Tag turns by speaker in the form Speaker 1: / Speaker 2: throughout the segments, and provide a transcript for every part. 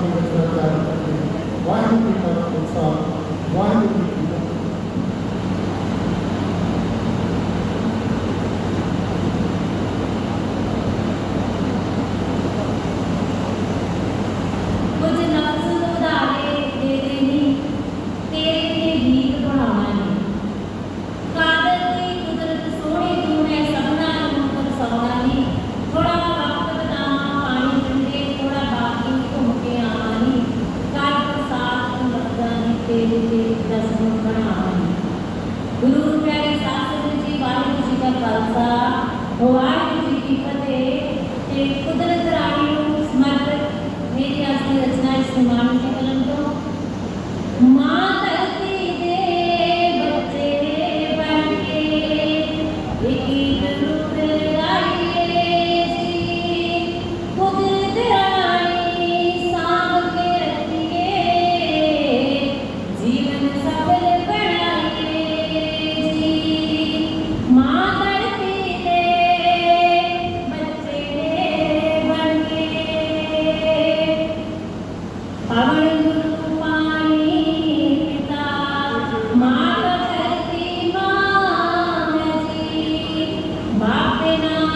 Speaker 1: Why do we have to talk? Why do we
Speaker 2: ਗੁਰੂ ਪਿਆਰੇ ਸਾਹਿਬ ਜੀ ਵਾਹਿਗੁਰੂ ਜੀ ਕਾ ਖਾਲਸਾ ਵਾਹਿਗੁਰੂ ਜੀ ਕੀ ਫਤਿਹ ਤੇ ਕੁਦਰਤ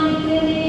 Speaker 2: നാട്ടിലെ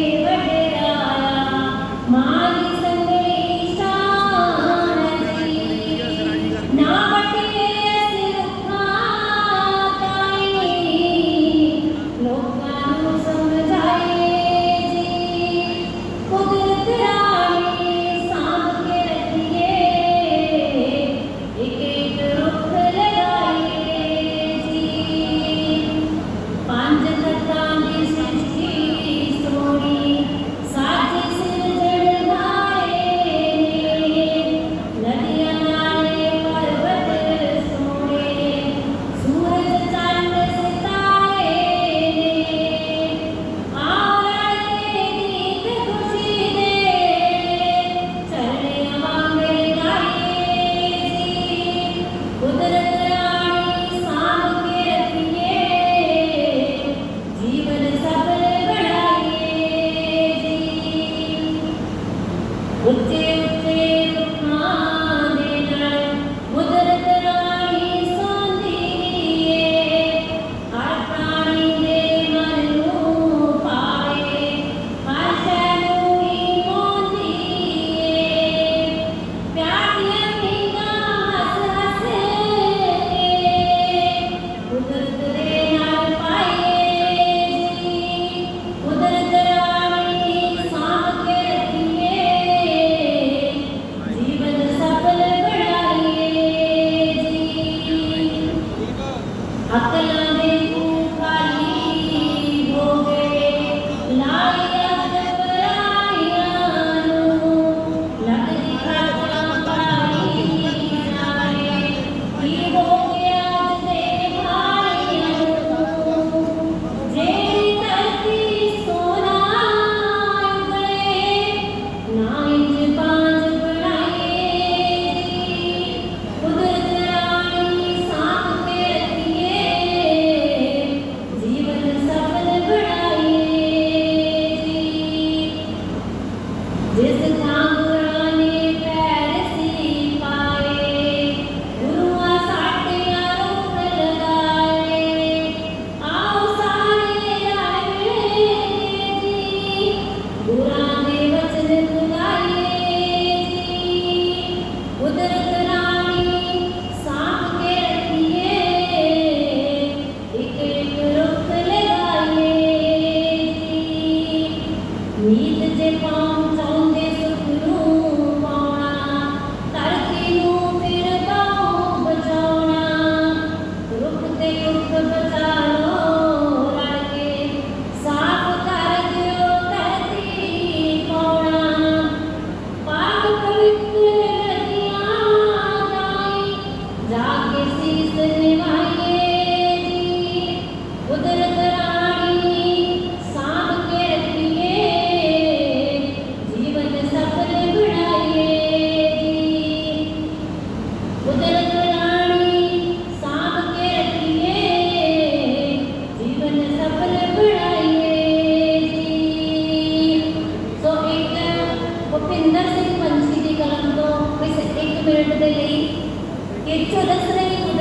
Speaker 2: get to the